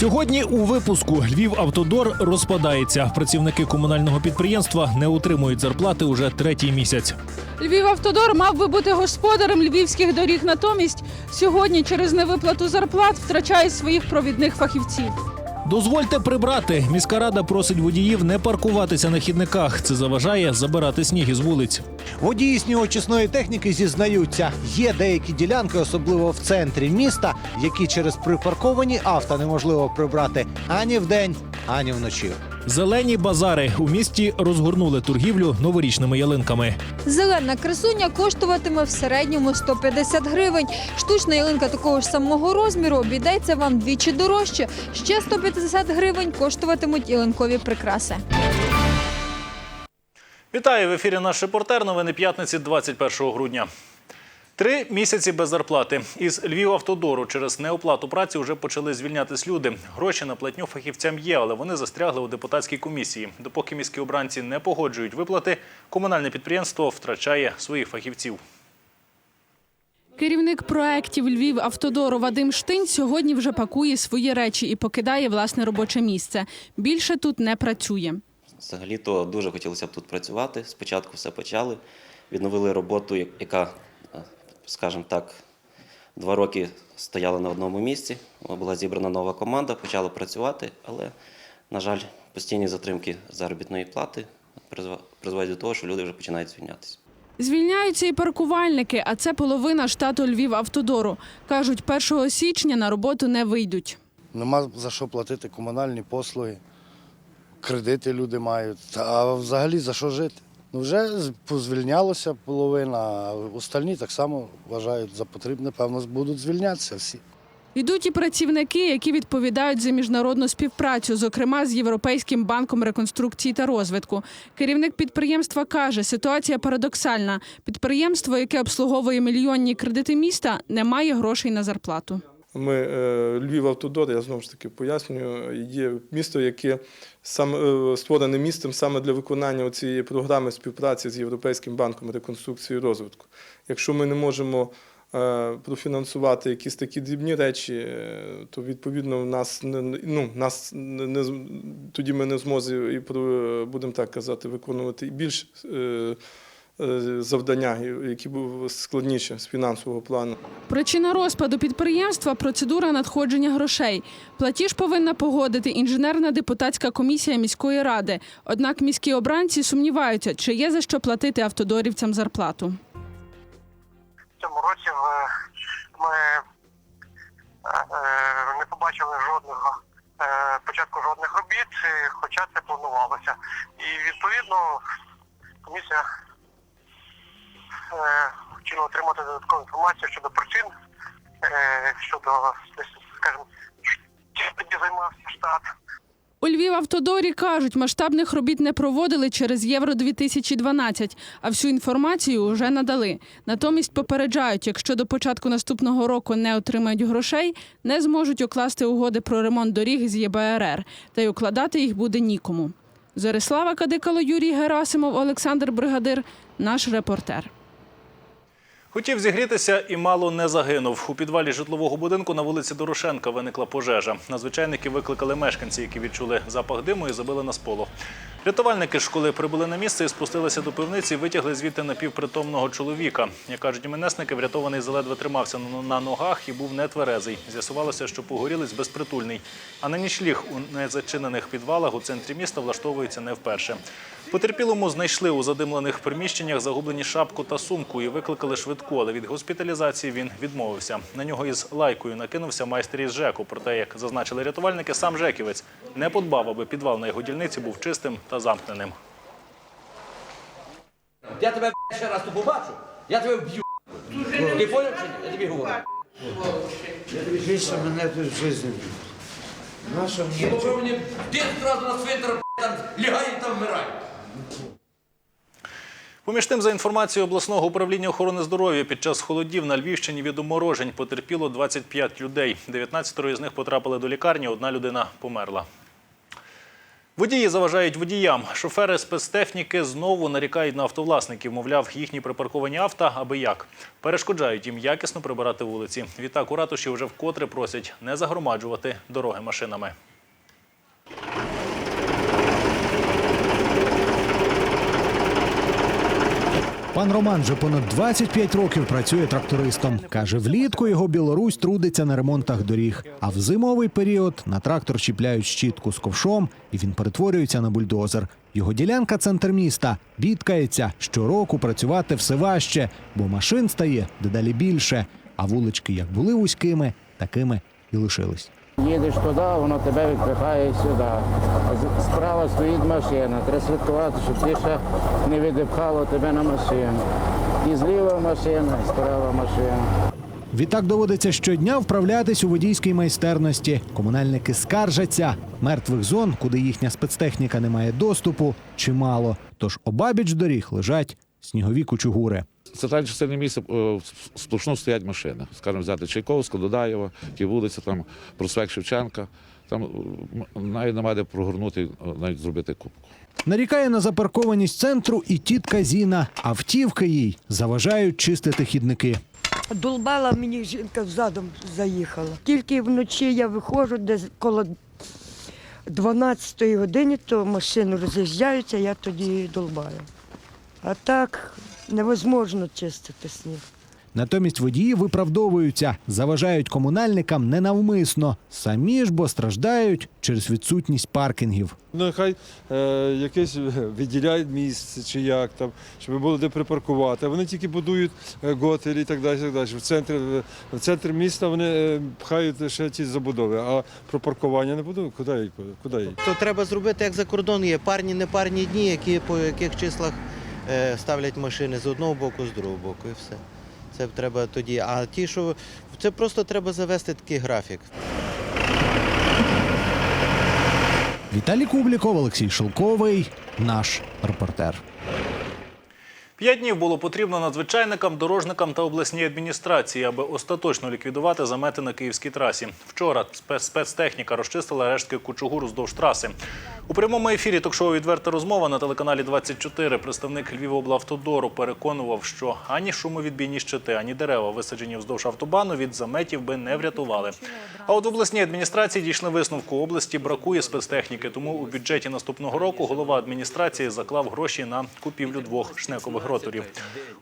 Сьогодні у випуску Львів Автодор розпадається. Працівники комунального підприємства не отримують зарплати уже третій місяць. Львівавтодор мав би бути господарем львівських доріг. Натомість сьогодні через невиплату зарплат втрачає своїх провідних фахівців. Дозвольте прибрати. Міська рада просить водіїв не паркуватися на хідниках. Це заважає забирати сніг із вулиць. Водії снігоочисної техніки зізнаються, є деякі ділянки, особливо в центрі міста, які через припарковані авто неможливо прибрати ані вдень, ані вночі. Зелені базари у місті розгорнули торгівлю новорічними ялинками. Зелена красуня коштуватиме в середньому 150 гривень. Штучна ялинка такого ж самого розміру обійдеться вам двічі дорожче. Ще 150 гривень коштуватимуть ялинкові прикраси. Вітаю в ефірі. Наш репортер. Новини п'ятниці, 21 грудня. Три місяці без зарплати із Львівавтодору через неоплату праці вже почали звільнятись люди. Гроші на платню фахівцям є, але вони застрягли у депутатській комісії. Допоки міські обранці не погоджують виплати, комунальне підприємство втрачає своїх фахівців. Керівник проєктів Львів Автодору Вадим Штинь сьогодні вже пакує свої речі і покидає власне робоче місце. Більше тут не працює. Взагалі-то дуже хотілося б тут працювати. Спочатку все почали, відновили роботу, яка, е, скажімо так, два роки стояла на одному місці. Була зібрана нова команда, почала працювати, але, на жаль, постійні затримки заробітної плати призводять до того, що люди вже починають звільнятися. Звільняються і паркувальники, а це половина штату Львів Автодору. Кажуть, 1 січня на роботу не вийдуть. Нема за що платити комунальні послуги, кредити люди мають. А взагалі за що жити? Ну вже позвільнялося половина, а остальні так само вважають за потрібне, певно, будуть звільнятися всі. Йдуть і працівники, які відповідають за міжнародну співпрацю, зокрема з Європейським банком реконструкції та розвитку. Керівник підприємства каже, ситуація парадоксальна. Підприємство, яке обслуговує мільйонні кредити міста, не має грошей на зарплату. Ми е, Львів Автодор, я знову ж таки пояснюю, є місто, яке саме е, створене містом саме для виконання цієї програми співпраці з Європейським банком реконструкції і розвитку. Якщо ми не можемо е, профінансувати якісь такі дрібні речі, то відповідно в нас ну, нас не, тоді ми не зможемо і будемо так казати, виконувати і більш завдання, які були складніші з фінансового плану. Причина розпаду підприємства процедура надходження грошей. Платіж повинна погодити інженерна депутатська комісія міської ради. Однак міські обранці сумніваються, чи є за що платити автодорівцям зарплату. В цьому році ми е, е, не побачили жодного е, початку жодних робіт, е, хоча це планувалося. І відповідно комісія е, хотіла отримати додаткову інформацію щодо причин, е, щодо, скажімо, чим займався штат. У Львівавтодорі кажуть, масштабних робіт не проводили через Євро 2012, а всю інформацію вже надали. Натомість попереджають, якщо до початку наступного року не отримають грошей, не зможуть укласти угоди про ремонт доріг з ЄБРР, та й укладати їх буде нікому. Зорислава Кадикало, Юрій Герасимов, Олександр Бригадир, наш репортер. Хотів зігрітися і мало не загинув. У підвалі житлового будинку на вулиці Дорошенка виникла пожежа. Надзвичайники викликали мешканці, які відчули запах диму і забили на сполох. Рятувальники ж, коли прибули на місце і спустилися до пивниці, витягли звідти напівпритомного чоловіка. Як кажуть іменесники, врятований заледве тримався на- ногах і був нетверезий. З'ясувалося, що погорілець безпритульний. А на нічліг у незачинених підвалах у центрі міста влаштовується не вперше. Потерпілому знайшли у задимлених приміщеннях загублені шапку та сумку і викликали швидку, але від госпіталізації він відмовився. На нього із лайкою накинувся майстер із ЖЕКу. Проте, як зазначили рятувальники, сам Жеківець не подбав, аби підвал на його дільниці був чистим та замкненим. Я тебе ще раз тут побачу, я тебе вб'ю. Ти поняв чи ні? Я тобі говорю. Більше мене тут в житті. Наша мені ти одразу на там лягай і там вмирай. Поміж тим, за інформацією обласного управління охорони здоров'я, під час холодів на Львівщині від уморожень потерпіло 25 людей. 19 із них потрапили до лікарні, одна людина померла. Водії заважають водіям. Шофери спецтехніки знову нарікають на автовласників. Мовляв, їхні припарковані авто аби як. Перешкоджають їм якісно прибирати вулиці. Відтак у ратуші вже вкотре просять не загромаджувати дороги машинами. Пан Роман вже понад 25 років працює трактористом. Каже, влітку його Білорусь трудиться на ремонтах доріг. А в зимовий період на трактор чіпляють щітку з ковшом, і він перетворюється на бульдозер. Його ділянка центр міста. Бідкається, щороку працювати все важче, бо машин стає дедалі більше. А вулички як були вузькими, такими і лишились. Їдеш туди, воно тебе відпихає сюди. Справа стоїть машина. Треба слідкувати, щоб ти ще не відіпхало тебе на машину. І зліва машина, і справа машина. Відтак доводиться щодня вправлятись у водійській майстерності. Комунальники скаржаться. Мертвих зон, куди їхня спецтехніка не має доступу, чимало. Тож обабіч доріг лежать снігові кучугури. В центральній частині міста е, сплошно стоять машини. Скажімо, взяти Чайковську, Додаєва, ті вулиці, там проспект Шевченка. Там е, навіть немає де прогорнути, е, навіть зробити кубку. Нарікає на запаркованість центру і тітка Зіна. Автівки їй заважають чистити хідники. Долбала мені жінка задом заїхала. Тільки вночі я виходжу, десь коло 12 години, то машини роз'їжджаються, я тоді долбаю. А так невозможно чистити сніг. Натомість водії виправдовуються, заважають комунальникам ненавмисно. Самі ж бо страждають через відсутність паркінгів. Нехай е, якесь виділяють місце чи як там, щоб було де припаркувати. Вони тільки будують е, готелі і так далі. Так далі. В центр, в центр міста вони е, пхають ще ті забудови, а про паркування не будують. Куди їх? Куди їх? То треба зробити, як за кордон є парні, непарні дні, які по яких числах е, ставлять машини з одного боку, з другого боку, і все. Це треба тоді. А ті, що це просто треба завести такий графік. Віталій Кубліков, Олексій Шелковий, наш репортер. П'ять днів було потрібно надзвичайникам, дорожникам та обласній адміністрації, аби остаточно ліквідувати замети на київській трасі. Вчора спец- спецтехніка розчистила рештки кучугуру вздовж траси. У прямому ефірі ток-шоу «Відверта розмова» на телеканалі 24 представник Львівоблавтодору переконував, що ані шумовідбійні щити, ані дерева, висаджені вздовж автобану, від заметів би не врятували. А от в обласній адміністрації дійшли висновку області бракує спецтехніки, тому у бюджеті наступного року голова адміністрації заклав гроші на купівлю двох шнекових роторів.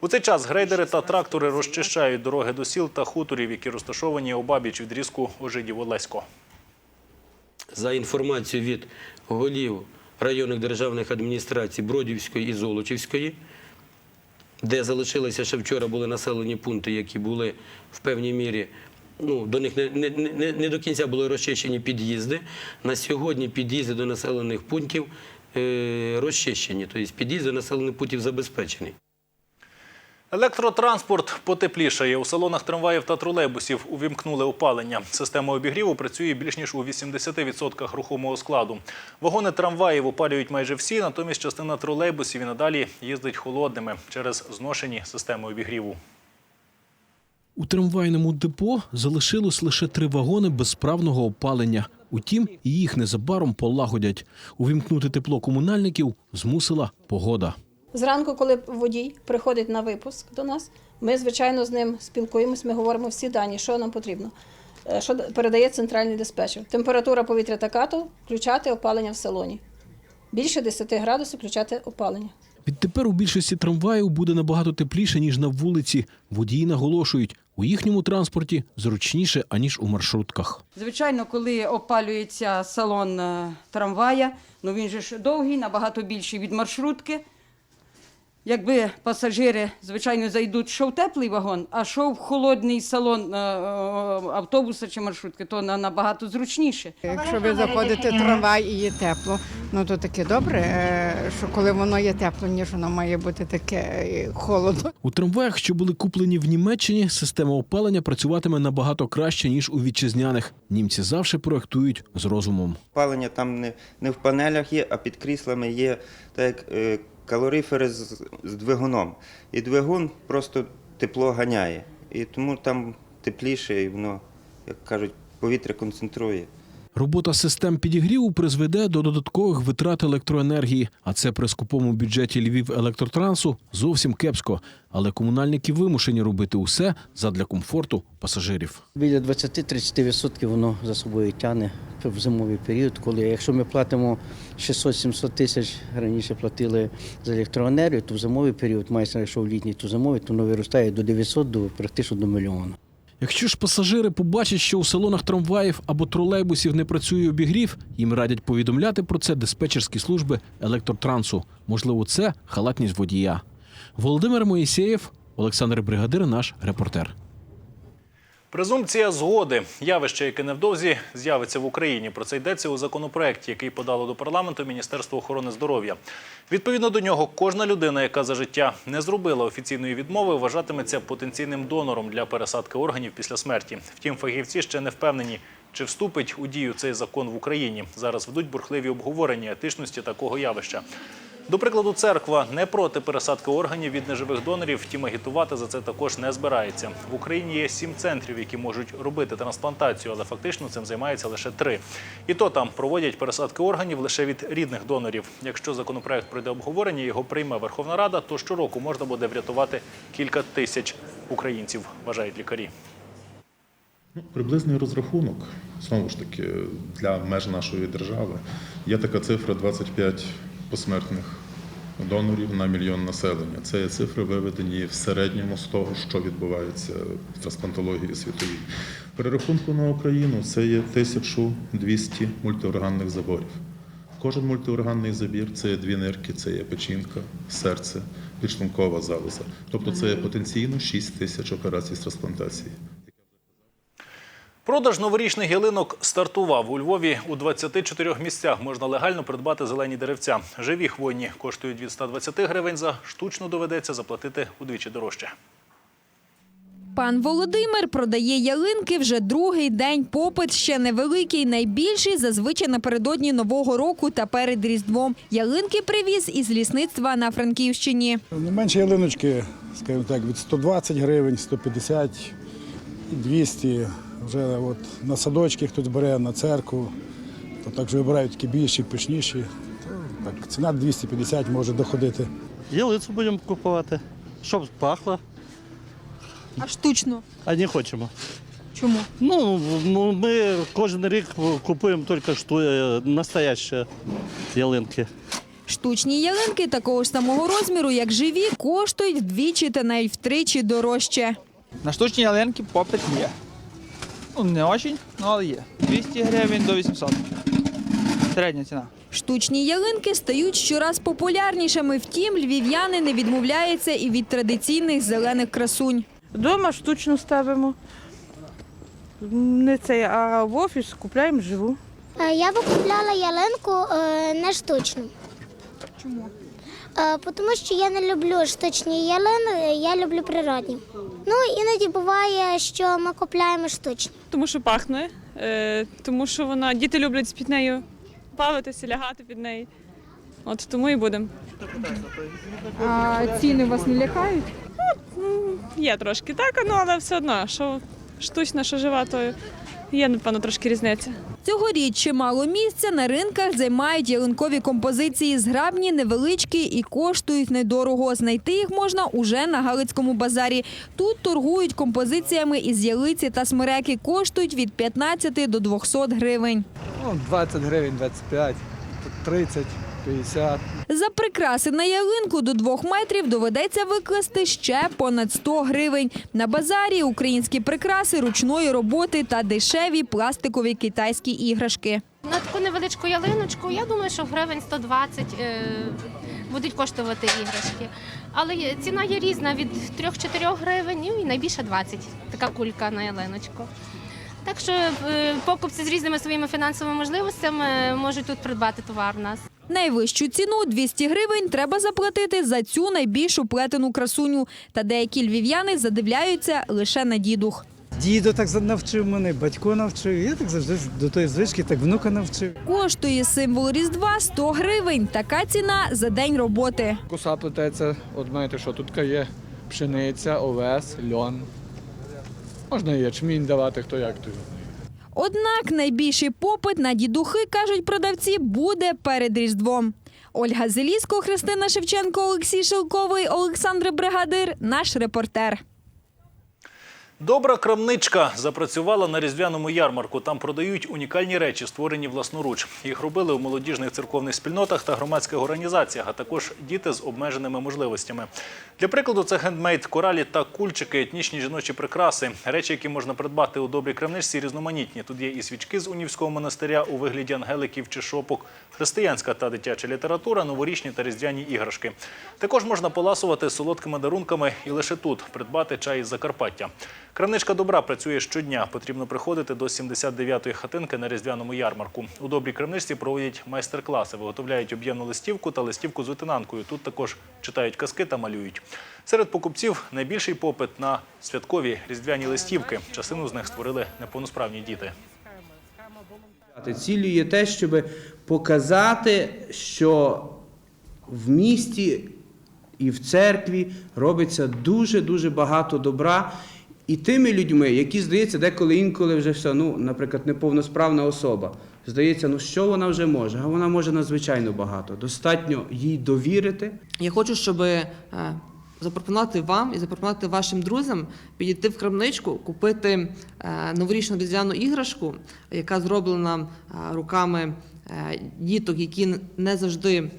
У цей час грейдери та трактори розчищають дороги до сіл та хуторів, які розташовані обабіч відрізку Ожидів Олесько. За інформацією від голів районних державних адміністрацій Бродівської і Золочівської, де залишилися ще вчора були населені пункти, які були в певній мірі. Ну, до них не, не, до кінця були розчищені під'їзди. На сьогодні під'їзди до населених пунктів розчищені, тобто під'їзд до населених пунктів забезпечений. Електротранспорт потеплішає. У салонах трамваїв та тролейбусів увімкнули опалення. Система обігріву працює більш ніж у 80% рухомого складу. Вагони трамваїв опалюють майже всі, натомість частина тролейбусів і надалі їздить холодними через зношені системи обігріву. У трамвайному депо залишилось лише три вагони безправного опалення. Утім, їх незабаром полагодять. Увімкнути тепло комунальників змусила погода. Зранку, коли водій приходить на випуск до нас, ми, звичайно, з ним спілкуємось, ми говоримо всі дані, що нам потрібно. Е, Що передає центральний диспетчер. Температура повітря така, то включати опалення в салоні. Більше 10 градусів включати опалення. Відтепер у більшості трамваїв буде набагато тепліше, ніж на вулиці. Водії наголошують, у їхньому транспорті зручніше, аніж у маршрутках. Звичайно, коли опалюється салон е, трамвая, ну він же ж довгий, набагато більший від маршрутки. Якби пасажири, звичайно, зайдуть, що в теплий вагон, а що в холодний салон е, е, автобуса чи маршрутки, то на- набагато зручніше. Якщо ви заходите трамвай і є тепло, ну то таке добре, е, що коли воно є тепло, ніж воно має бути таке холодно. У трамваях, що були куплені в Німеччині, система опалення працюватиме набагато краще, ніж у вітчизняних. Німці завжди проектують з розумом. Опалення там не, не в панелях є, а під кріслами є так, як, калорифери з, з двигуном. І двигун просто тепло ганяє. І тому там тепліше, і воно, як кажуть, повітря концентрує. Робота систем підігріву призведе до додаткових витрат електроенергії, а це при скупому бюджеті Львів електротрансу зовсім кепсько. Але комунальники вимушені робити усе задля комфорту пасажирів. Біля 20-30% воно за собою тягне в зимовий період, коли якщо ми платимо 600-700 тисяч, раніше платили за електроенергію, то в зимовий період, мається, якщо в літній, то зимовий, то воно виростає до 900, до практично до мільйона. Якщо ж пасажири побачать, що у салонах трамваїв або тролейбусів не працює обігрів, їм радять повідомляти про це диспетчерські служби електротрансу. Можливо, це халатність водія. Володимир Моїсеєв, Олександр Бригадир, наш репортер. Презумпція згоди явище, яке невдовзі з'явиться в Україні. Про це йдеться у законопроекті, який подало до парламенту Міністерство охорони здоров'я. Відповідно до нього, кожна людина, яка за життя не зробила офіційної відмови, вважатиметься потенційним донором для пересадки органів після смерті. Втім, фахівці ще не впевнені, чи вступить у дію цей закон в Україні. Зараз ведуть бурхливі обговорення етичності такого явища. До прикладу, церква не проти пересадки органів від неживих донорів, втім агітувати за це також не збирається. В Україні є сім центрів, які можуть робити трансплантацію, але фактично цим займається лише три. І то там проводять пересадки органів лише від рідних донорів. Якщо законопроект пройде обговорення, його прийме Верховна Рада, то щороку можна буде врятувати кілька тисяч українців, вважають лікарі. Ну, приблизний розрахунок, знову ж таки, для меж нашої держави є така цифра 25 посмертних донорів на мільйон населення. Це є цифри виведені в середньому з того, що відбувається в трансплантології світовій. Перерахунку на Україну це є 1200 мультиорганних заборів. Кожен мультиорганний забір це є дві нирки, це є печінка, серце, підшлункова залоза. Тобто це є потенційно 6 тисяч операцій з трансплантації. Продаж новорічних ялинок стартував у Львові. У 24 місцях можна легально придбати зелені деревця. Живі хвойні коштують від 120 гривень за штучно доведеться заплатити удвічі дорожче. Пан Володимир продає ялинки вже другий день. Попит ще невеликий, найбільший зазвичай напередодні нового року та перед різдвом. Ялинки привіз із лісництва на Франківщині. Не менше ялиночки, скажімо так, від 120 гривень, 150 і 200. Вже от на садочки хтось бере, на церкву, то також вибирають такі більші, пишніші. Так, ціна 250 може доходити. Ялицю будемо купувати, щоб пахло, А штучно а не хочемо. чому? Ну, ну ми кожен рік купуємо тільки що е, настоящі ялинки. Штучні ялинки такого ж самого розміру, як живі, коштують вдвічі та навіть втричі дорожче. На штучні ялинки попит є. Ну, не очень, ну, але є. 200 гривень до 800. Середня ціна. Штучні ялинки стають щораз популярнішими. Втім, львів'яни не відмовляються і від традиційних зелених красунь. Дома штучно ставимо. Не це, а в офіс купляємо живу. Е, Я би купляла ялинку е, не штучну. Чому? Тому що я не люблю штучні ялини, я люблю природні. Ну, іноді буває, що ми купляємо штучні. Тому що пахне, е, тому що вона діти люблять під нею бавитися, лягати під неї. От тому і будемо. А ціни вас не лякають? Є трошки так, ну, але все одно, що штучна, що жива, то є, напевно, трошки різниця. Цьогоріч чимало місця на ринках займають ялинкові композиції зграбні, невеличкі і коштують недорого. Знайти їх можна уже на Галицькому базарі. Тут торгують композиціями із ялиці та смереки. Коштують від 15 до 200 гривень. Ну, 20 гривень, 25, тут 30, 50. За прикраси на ялинку до двох метрів доведеться викласти ще понад 100 гривень. На базарі українські прикраси ручної роботи та дешеві пластикові китайські іграшки. На таку невеличку ялиночку, я думаю, що гривень 120 е, будуть коштувати іграшки. Але ціна є різна від 3-4 гривень ну, і найбільше 20, така кулька на ялиночку. Так що е, покупці з різними своїми фінансовими можливостями можуть тут придбати товар у нас. Найвищу ціну 200 гривень треба заплатити за цю найбільшу плетену красуню. Та деякі львів'яни задивляються лише на дідух. Дідо так навчив мене, батько навчив. Я так завжди до тої звички, так внука навчив. Коштує символ Різдва 100 гривень. Така ціна за день роботи. Коса плететься, от знаєте, що тут є пшениця, овес, льон. Можна і ячмінь давати, хто як то. Однак найбільший попит на дідухи, кажуть продавці, буде перед Різдвом. Ольга Зелісько, Христина Шевченко, Олексій Шилковий, Олександр Бригадир, наш репортер. Добра крамничка запрацювала на різдвяному ярмарку. Там продають унікальні речі, створені власноруч. Їх робили у молодіжних церковних спільнотах та громадських організаціях, а також діти з обмеженими можливостями. Для прикладу, це хендмейд, коралі та кульчики, етнічні жіночі прикраси. Речі, які можна придбати у добрій крамничці, різноманітні. Тут є і свічки з унівського монастиря у вигляді ангеликів чи шопок, християнська та дитяча література, новорічні та різдвяні іграшки. Також можна поласувати солодкими дарунками і лише тут придбати чай із Закарпаття. Крамничка добра працює щодня. Потрібно приходити до 79-ї хатинки на різдвяному ярмарку. У добрій крамничці проводять майстер-класи, виготовляють об'ємну листівку та листівку з витинанкою. Тут також читають казки та малюють. Серед покупців найбільший попит на святкові різдвяні листівки. Частину з них створили неповносправні діти. Ціллю є те, щоб показати, що в місті і в церкві робиться дуже-дуже багато добра. І тими людьми, які, здається, деколи інколи вже все, ну, наприклад, неповносправна особа. Здається, ну що вона вже може? А вона може надзвичайно багато. Достатньо їй довірити. Я хочу, щоб е, запропонувати вам і запропонувати вашим друзям підійти в крамничку, купити е, новорічну різдвяну іграшку, яка зроблена е, руками діток, які не завжди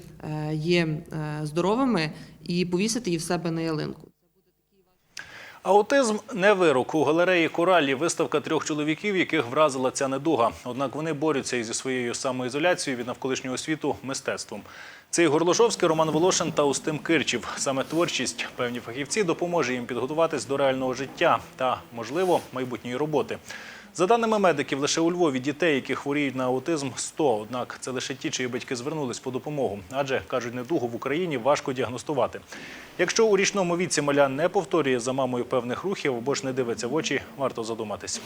є здоровими, і повісити її в себе на ялинку. Аутизм не вирок. У галереї Коралі виставка трьох чоловіків, яких вразила ця недуга. Однак вони борються зі своєю самоізоляцією від навколишнього світу мистецтвом. Це Ігор Лошовський, Роман Волошин та Устим Кирчів. Саме творчість певні фахівці допоможе їм підготуватись до реального життя та, можливо, майбутньої роботи. За даними медиків, лише у Львові дітей, які хворіють на аутизм, 100. Однак це лише ті, чиї батьки звернулись по допомогу. Адже, кажуть, недугу в Україні важко діагностувати. Якщо у річному віці маля не повторює за мамою певних рухів або ж не дивиться в очі, варто задуматись.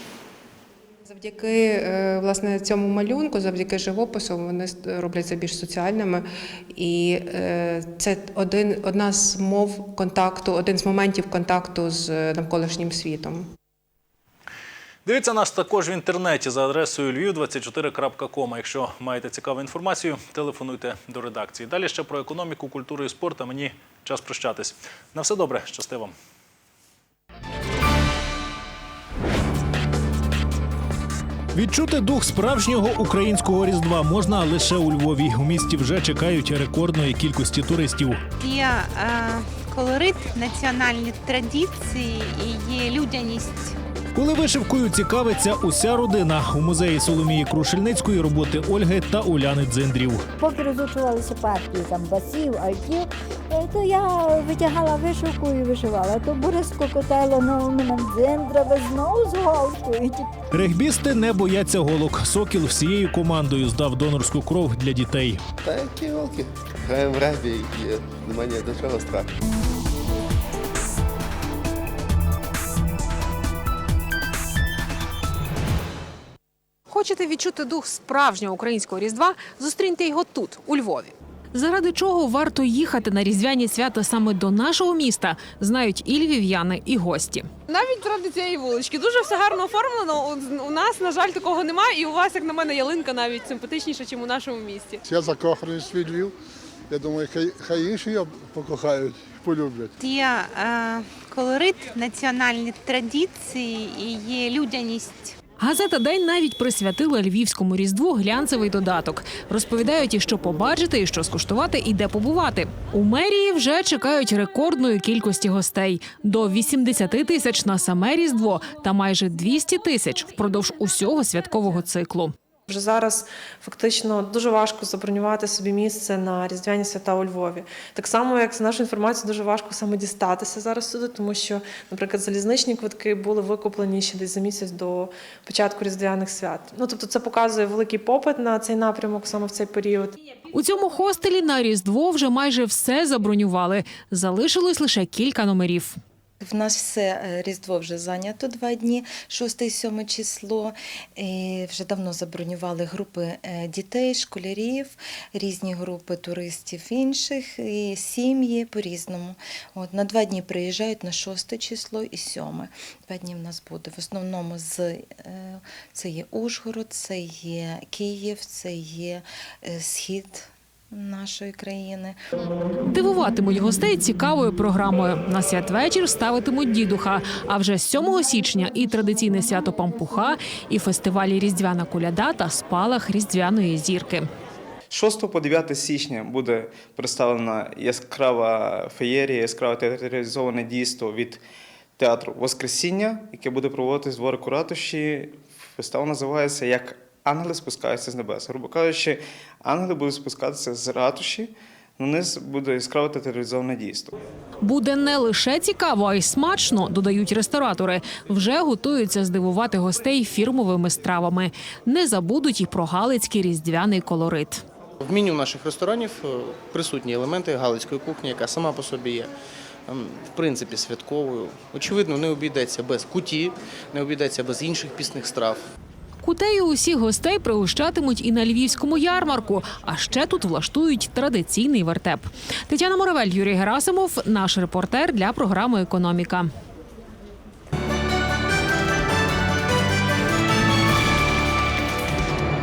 Завдяки е, власне цьому малюнку, завдяки живопису, вони робляться більш соціальними, і е, це один одна з мов контакту, один з моментів контакту з е, навколишнім світом. Дивіться нас також в інтернеті за адресою lviv24.com. Якщо маєте цікаву інформацію, телефонуйте до редакції. Далі ще про економіку, культуру і спорт. А мені час прощатись. На все добре, щасти вам. Відчути дух справжнього українського різдва можна лише у Львові. У місті вже чекають рекордної кількості туристів. Є е, колорит, національні традиції і є людяність. Коли вишивкою цікавиться уся родина у музеї Соломії Крушельницької роботи Ольги та Уляни Дзиндрів. Поки розучувалися партії там басів, альтів, е, то я витягала вишивку і вишивала. То Бориско котело, ну мене дзиндра, ви знову з голкою. Регбісти не бояться голок. Сокіл всією командою здав донорську кров для дітей. Та які волки? Граємо в регбі і немає до чого страху. Хочете відчути дух справжнього українського різдва? Зустріньте його тут, у Львові. Заради чого варто їхати на різдвяні свята саме до нашого міста, знають і львів'яни, і гості. Навіть ради цієї вулички. Дуже все гарно оформлено. У- нас, на жаль, такого немає. І у вас, як на мене, ялинка навіть симпатичніша, ніж у нашому місті. Я закоханий свій Львів. Я думаю, хай, хай інші його покохають, полюблять. Є е, колорит, національні традиції і є людяність. Газета День навіть присвятила львівському різдву глянцевий додаток. Розповідають, і що побачити, і що скуштувати, і де побувати. У мерії вже чекають рекордної кількості гостей до 80 тисяч на саме різдво та майже 200 тисяч впродовж усього святкового циклу. Вже зараз фактично дуже важко забронювати собі місце на різдвяні свята у Львові. Так само, як за нашу інформацію, дуже важко саме дістатися зараз сюди, тому що, наприклад, залізничні квитки були викуплені ще десь за місяць до початку різдвяних свят. Ну тобто, це показує великий попит на цей напрямок саме в цей період. У цьому хостелі на різдво вже майже все забронювали. Залишилось лише кілька номерів. В нас все е, Різдво вже зайнято два дні, 6 і 7 число. І вже давно забронювали групи е, дітей, школярів, різні групи туристів інших, і сім'ї по-різному. От, на два дні приїжджають на 6 число і 7. Два дні в нас буде. В основному з, е, це є Ужгород, це є Київ, це є схід нашої країни. Дивуватимуть гостей цікавою програмою. На святвечір ставитимуть дідуха. А вже з 7 січня і традиційне свято Пампуха, і фестивалі Різдвяна коляда та спалах Різдвяної зірки. 6 по 9 січня буде представлена яскрава феєрія, яскраве театралізоване дійство від театру Воскресіння, яке буде проводитись в дворику ратуші. Фестиваль називається як Ангели спускаються з небес. Грубо кажучи, ангели будуть спускатися з ратуші, на низ буде яскраве театралізоване дійство. Буде не лише цікаво, а й смачно, додають ресторатори. Вже готуються здивувати гостей фірмовими стравами. Не забудуть і про галицький різдвяний колорит. В меню наших ресторанів е, присутні елементи галицької кухні, яка сама по собі є ем, в принципі святковою. Очевидно, не обійдеться без куті, не обійдеться без інших пісних страв. Кутею усіх гостей пригощатимуть і на львівському ярмарку. А ще тут влаштують традиційний вертеп. Тетяна Моравель, Юрій Герасимов, наш репортер для програми Економіка.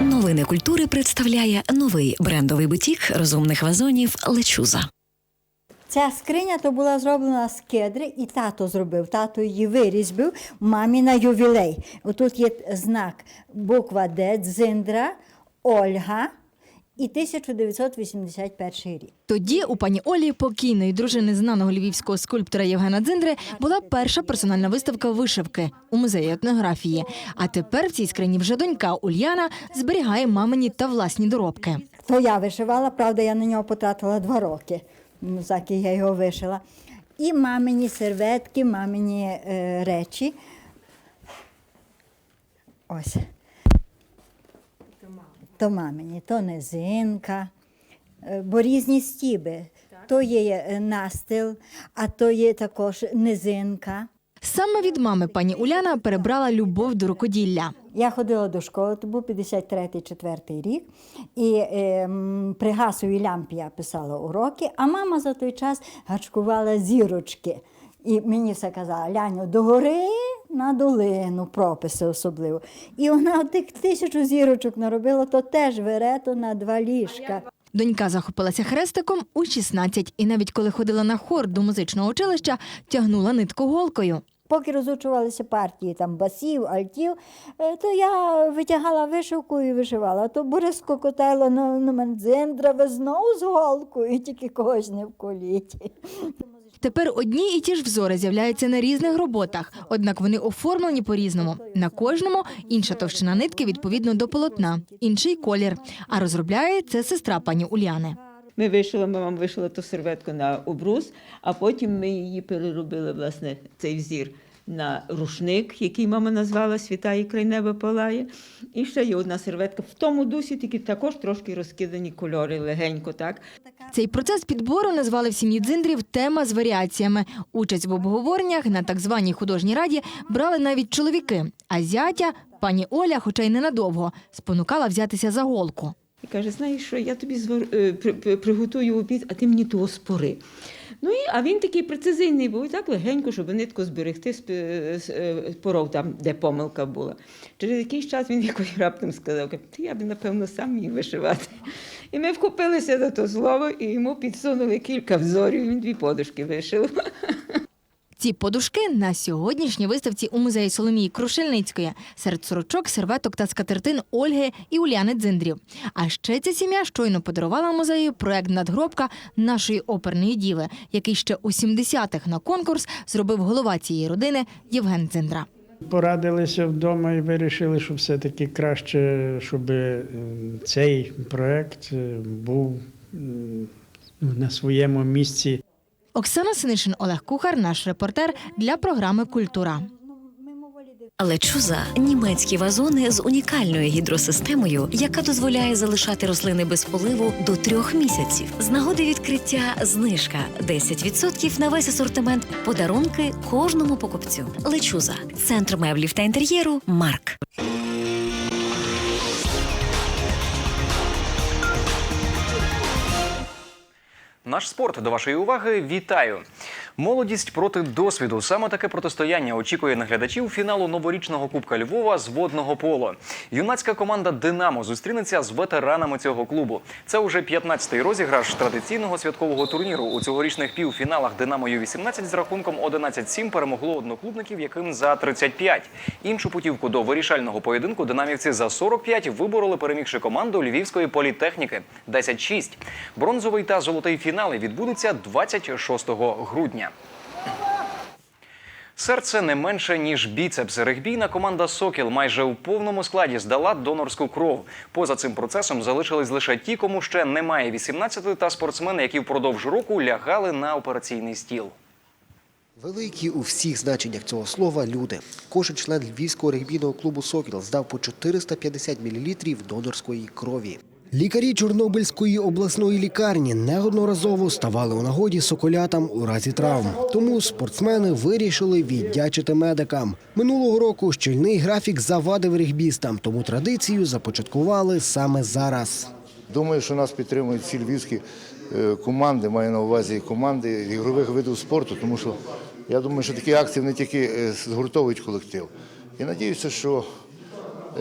Новини культури представляє новий брендовий бутік розумних вазонів Лечуза. Ця скриня то була зроблена з кедри, і тато зробив. Тато її вирізбив мамі на ювілей. Отут є знак буква Д, Дзиндра, Ольга і 1981 рік. Тоді у пані Олі, покійної дружини знаного львівського скульптора Євгена Дзиндри, була перша персональна виставка вишивки у музеї етнографії. А тепер в цій скрині вже донька Ульяна зберігає мамині та власні доробки. То я вишивала, правда, я на нього потратила два роки, ну, заки я його вишила. І мамині серветки, мамині е, речі. Ось. То мамині, то низинка, е, бо різні стіби. То є е, настил, а то є також низинка. Саме від мами пані Уляна перебрала любов до рукоділля. Я ходила до школи, то був 53-4 рік, і е, при газовій лямпі я писала уроки, а мама за той час гачкувала зірочки. І мені все казала, Ляню, догори на долину, прописи особливо. І вона тих тисячу зірочок наробила, то теж верето на два ліжка. Донька захопилася хрестиком у 16 і навіть коли ходила на хор до музичного училища, тягнула нитку голкою. Поки розучувалися партії там басів, альтів, е, то я витягала вишивку і вишивала. То Борис Кокотайло на, на мене дзиндра знову з голкою, тільки когось не в коліті. Тепер одні і ті ж взори з'являються на різних роботах, однак вони оформлені по-різному. На кожному інша товщина нитки відповідно до полотна, інший колір. А розробляє це сестра пані Уляни. Ми вишили, ми вам вишили ту серветку на обрус, а потім ми її переробили, власне, цей взір на рушник, який мама назвала Світає край неба палає. І ще є одна серветка в тому дусі, тільки також трошки розкидані кольори, легенько, так. Цей процес підбору назвали в сім'ї дзиндрів тема з варіаціями. Участь в обговореннях на так званій художній раді брали навіть чоловіки. А зятя пані Оля, хоча й ненадовго, спонукала взятися за голку. І каже, знаєш що, я тобі звар... е, при- при- приготую обід, а ти мені того спори. Ну і, а він такий прецизийний був, так легенько, щоб нитку зберегти, сп- е, е, поров там, де помилка була. Через якийсь час він якось раптом сказав, каже, я б, напевно, сам міг вишивати. І ми вхопилися за то слово, і йому підсунули кілька взорів, і він дві подушки вишив. Ці подушки на сьогоднішній виставці у музеї Соломії Крушельницької серед сорочок, серветок та скатертин Ольги і Уляни Дзиндрів. А ще ця сім'я щойно подарувала музею проект надгробка нашої оперної діви, який ще у 70-х на конкурс зробив голова цієї родини Євген Дзиндра. Порадилися вдома і вирішили, що все-таки краще, щоб цей проект е, був на своєму місці. Оксана Синишин, Олег Кухар, наш репортер для програми Культура. Лечуза німецькі вазони з унікальною гідросистемою, яка дозволяє залишати рослини без поливу до трьох місяців. З нагоди відкриття знижка 10% на весь асортимент подарунки кожному покупцю. Лечуза центр меблів та інтер'єру Марк. Наш спорт до вашої уваги. Вітаю! Молодість проти досвіду. Саме таке протистояння очікує на глядачів фіналу новорічного Кубка Львова з водного поло. Юнацька команда Динамо зустрінеться з ветеранами цього клубу. Це уже 15-й розіграш традиційного святкового турніру. У цьогорічних півфіналах Динамо Ю-18 з рахунком 11-7 перемогло одноклубників, яким за 35. Іншу путівку до вирішального поєдинку динамівці за 45 вибороли, перемігши команду Львівської політехніки 10-6. Бронзовий та золотий фінали відбудуться 26 грудня. Серце не менше ніж біцепс. Регбійна команда Сокіл майже у повному складі здала донорську кров. Поза цим процесом залишились лише ті, кому ще немає 18 та спортсмени, які впродовж року лягали на операційний стіл. Великі у всіх значеннях цього слова люди. Кожен член львівського регбійного клубу Сокіл здав по 450 мл донорської крові. Лікарі Чорнобильської обласної лікарні неодноразово ставали у нагоді соколятам у разі травм. Тому спортсмени вирішили віддячити медикам. Минулого року щільний графік завадив регбістам, тому традицію започаткували саме зараз. Думаю, що нас підтримують всі львівські е, команди, маю на увазі команди ігрових видів спорту, тому що я думаю, що такі акції вони тільки е, згуртовують колектив. І надіюся, що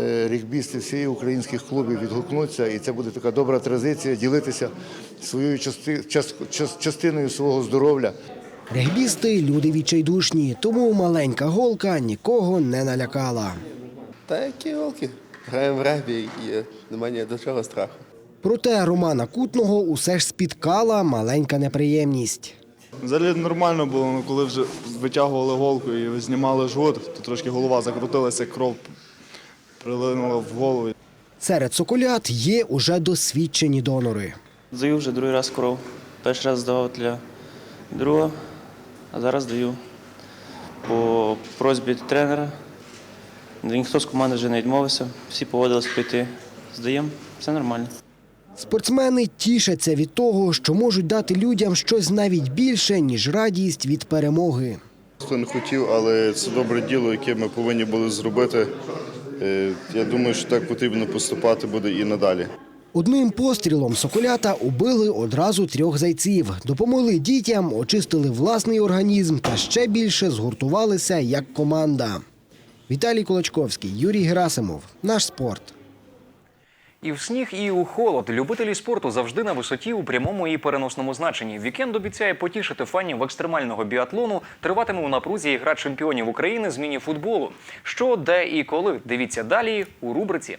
регбісти всіх українських клубів відгукнуться, і це буде така добра традиція ділитися своєю части- час- час- частиною свого здоров'я. Регбісти люди відчайдушні, тому маленька голка нікого не налякала. Та які голки? Граємо в регбі і немає ні до чого страху. Проте Романа Кутного усе ж спіткала маленька неприємність. Взагалі нормально було, але коли вже витягували голку і знімали жгут, то трошки голова закрутилася, кров прилинула в голову. Серед соколят є уже досвідчені донори. Здаю вже другий раз кров. Перший раз здавав для друга, а зараз даю по просьбі тренера. Ніхто з команди вже не відмовився, всі погодились прийти. Здаємо, все нормально. Спортсмени тішаться від того, що можуть дати людям щось навіть більше, ніж радість від перемоги. Хто не хотів, але це добре діло, яке ми повинні були зробити. Е, Я думаю, що так потрібно поступати буде і надалі. Одним пострілом соколята убили одразу трьох зайців, допомогли дітям, очистили власний організм та ще більше згуртувалися як команда. Віталій Кулачковський, Юрій Герасимов. Наш спорт. І в сніг, і у холод. Любителі спорту завжди на висоті у прямому і переносному значенні. Вікенд обіцяє потішити фанів екстремального біатлону. Триватиме у напрузі гра чемпіонів України з міні-футболу. Що, де і коли? Дивіться далі у рубриці.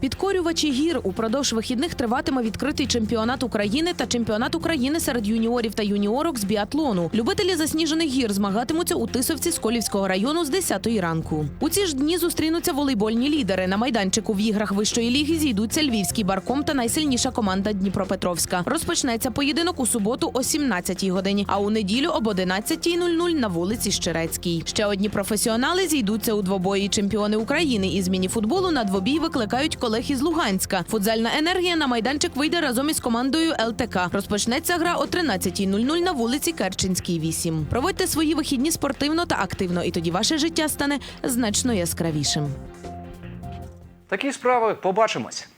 Підкорювачі гір упродовж вихідних триватиме відкритий чемпіонат України та чемпіонат України серед юніорів та юніорок з біатлону. Любителі засніжених гір змагатимуться у Тисовці Сколівського району з 10-ї ранку. У ці ж дні зустрінуться волейбольні лідери. На майданчику в іграх вищої ліги зійдуться львівський барком та найсильніша команда Дніпропетровська. Розпочнеться поєдинок у суботу о 17-й годині, а у неділю об 11.00 на вулиці Щерецькій. Ще одні професіонали зійдуться у двобої. Чемпіони України із міні-футболу на двобій викликають колег із Луганська. Футзальна енергія на майданчик вийде разом із командою ЛТК. Розпочнеться гра о 13.00 на вулиці Керченській, 8. Проводьте свої вихідні спортивно та активно, і тоді ваше життя стане значно яскравішим. Такі справи побачимось.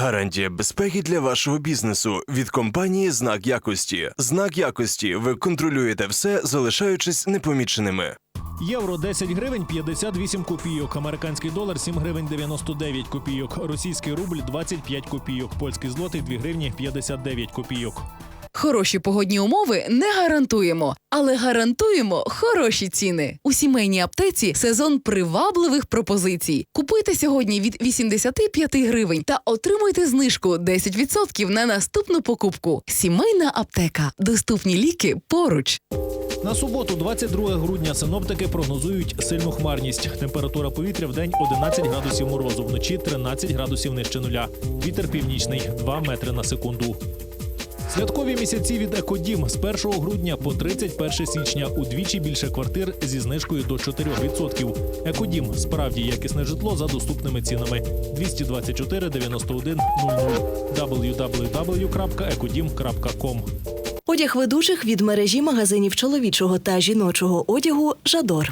Гарантія безпеки для вашого бізнесу від компанії Знак якості. Знак якості. Ви контролюєте все, залишаючись непоміченими. Євро 10 гривень 58 копійок, американський долар 7 гривень 99 копійок, російський рубль 25 копійок, польський злотий 2 гривні 59 копійок. Хороші погодні умови не гарантуємо, але гарантуємо хороші ціни. У сімейній аптеці сезон привабливих пропозицій. Купуйте сьогодні від 85 гривень та отримуйте знижку 10% на наступну покупку. Сімейна аптека. Доступні ліки поруч. На суботу, 22 грудня, синоптики прогнозують сильну хмарність. Температура повітря в день 11 градусів морозу, вночі 13 градусів нижче нуля. Вітер північний 2 метри на секунду. Святкові місяці від Екодім з 1 грудня по 31 січня удвічі більше квартир зі знижкою до 4%. Екодім справді якісне житло за доступними цінами. 224 91 00 www.ekodim.com Одяг ведучих від мережі магазинів чоловічого та жіночого одягу Жадор.